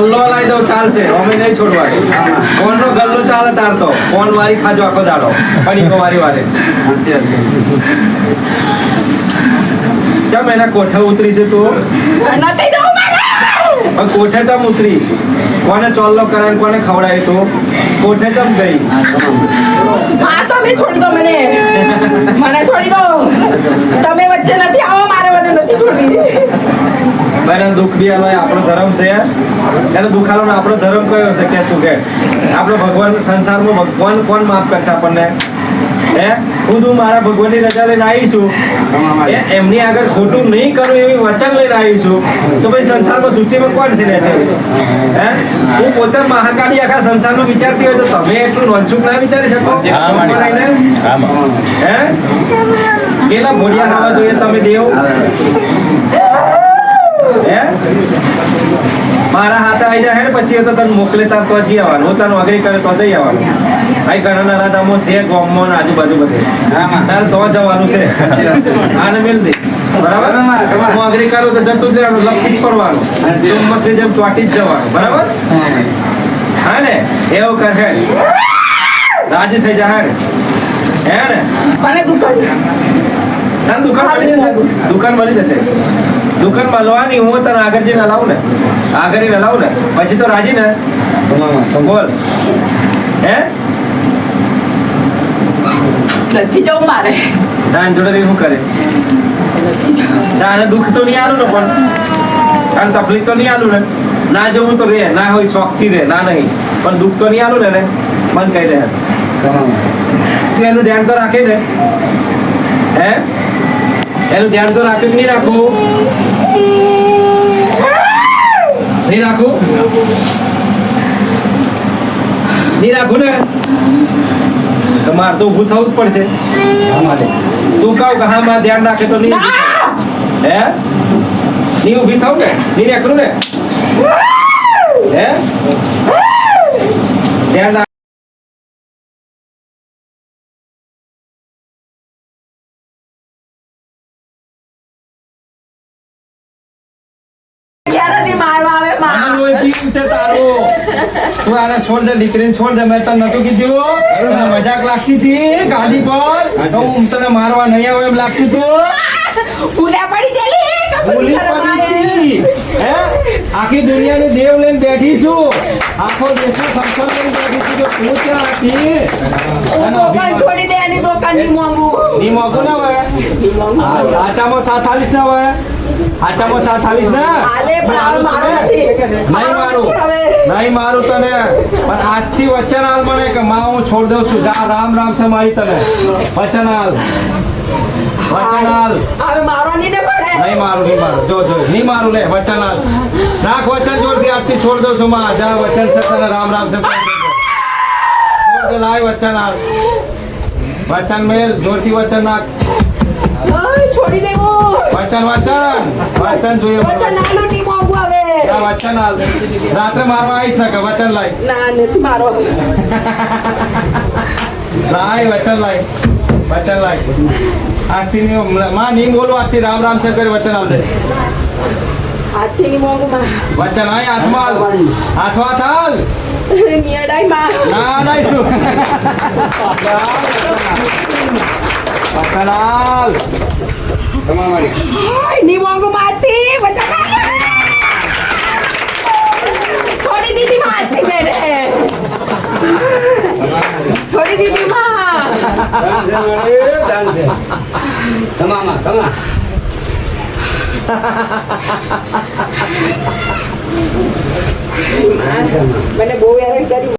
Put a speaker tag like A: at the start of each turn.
A: ગલ્લો લાવી દો ચાલશે. અમે નહીં છોડવા નો ગલ્લો ચાલે તાર તો. ફોન મારી ખાજો આખો દાડો. પડીકો મારી વારે. ચમ એના કોઠે ઉતરી છે તો?
B: નથી જવું
A: કોઠે ચમ ઉતરી? કોને ચોલ્લો કરાય કોને ખવડાય તો? કોઠે ચમ ગઈ?
B: હા તો બી છોડી દો મને. મને છોડી દો તમે વચ્ચે નથી આવો મારે મને નથી છોડવી
A: બેન દુઃખ બી આલો આપણો ધર્મ છે. એને દુખાલો આપણો ધર્મ કયો છે? કે શું કે. આપણે ભગવાન સંસારમાં ભગવાન કોણ માફ કરશે આપણને? હે? હું તું મારા ભગવાનની રજા લઈને આવીશું એ એમની આગળ ખોટું નહીં કરું એવી વચન લઈને આવીશું તો પછી સંસારમાં સૃષ્ટિમાં કોણ છે છે? હે? હું પોતે મહાકાળી આખા સંસારનું વિચારતી હોય તો તમે એટલું નોંચુક ના વિચારી શકો?
C: હા,
A: કેટલા ભોળિયા થવા જોઈએ તમે દેવ? હે? મારા હાથે આવી જાય ને પછી એ તો તને મોકલે તાર તો હજી આવવાનું. હું તને અગ્રી કરે તો જઈ આવવાનું. ભાઈ ઘણા નાના ધામો છે ગામમાં ને આજુબાજુ બધે. તારે તો જવાનું છે. આને મેલ દે. બરાબર? હું અગ્રી કરું તો જતું જ રહેવાનું લખી જ. પડવાનું હિંમતની જેમ ચોટી જ જવાનું. બરાબર? હા ને? એવું કર હે. રાજી થઈ જાય હે ને?
B: મને
A: તને દુકાન મળી જશે. દુકાન. મળી જશે. દુકાન મળવાની હું તને આગળ જઈને હલાવું ને. આગળ જઈને હલાવું ને. પછી તો રાજી ને? બોલ. હે?
B: નથી જવું મારે.
A: તાન જોડે શું કરે? તાને દુઃખ તો નહીં આલું ને પણ. તાને તકલીફ તો નહીં આલું ને. ના જવું તો રે ના હોય શોખથી રે ના નહીં. પણ દુઃખ તો નહીં આલું ને એને. મન કહી દે તું એનું ધ્યાન તો રાખે ને. હે? એનું ધ્યાન તો રાખ્યું કે નહીં રાખવું નહીં રાખવું નહીં રાખવું ને? તમારે મારે તો ઊભું થવું જ પડશે. તું કહું કે હા મારે ધ્યાન રાખે તો નહીં હે? નહીં ઊભી થાવ ને? નહીં રાખું ને? હે? ધ્યાન
B: ક્યારેથી મારવા આવે માં.
A: હોય પીવું છે તારું. તું આને છોડ દે દીકરીને છોડ દે મેં તને નતું કીધું. તને મજાક લાગતી હતી ગાડી પર. તો હું તને મારવા નહીં આવે એમ લાગતું હતું
B: પડી ગયેલી.
A: હે? આખી દુનિયાનું દેવ લઈને બેઠી છું. આખો દેશનો સંસાર લઈને બેઠી છું. જો તું ક્યાં હતી
B: હું દુકાન છોડી દે એની દુકાનની મોંઘું
A: ની મોકો ના હોય સાચામાં સાત આલીસ ના હોય. ના? નહીં
B: મારું
A: નહીં મારું તને. પણ આજથી વચન હાલ મને કે માં હું છોડ દઉં છું. જા રામ રામ છે મારી તને. વચન હાલ. વચન હાલ.
B: નહીં ને પડે.
A: નહીં મારું નહીં મારું. જો જો નહીં મારું લે વચન હાલ. નાખ વચન જોરથી આજથી છોડ દઉં છું માં. જા વચન છે તને રામ રામ છે લાય વચન હાલ. વચન મેલ જોરથી વચન નાખ.
B: છોડી દેવો
A: વચન વચન. વચન જોઈએ
B: વચન આલો ની મોંઘું હવે.
A: ના વચન આલ રાત્રે મારવા આવીશ ને કે વચન લાય.
B: ના નથી મારો
A: લાય વચન લાય. વચન લાય. આજથી ની માં ની બોલું આજથી રામ રામ છે કરી વચન આલ દે.
B: હાથથી ની મોંઘું માં.
A: વચન આય હાથમાં આઠવા થાલ
B: નિયડાઈ માં.
A: ના નહીં વચન હાલ
B: ઓય, ની મોંઘું માં હાથથી વચન આલુ. છોડી દીધી માં હાથથી મેરે. છોડી દીધી માં મને બહુ કર્યું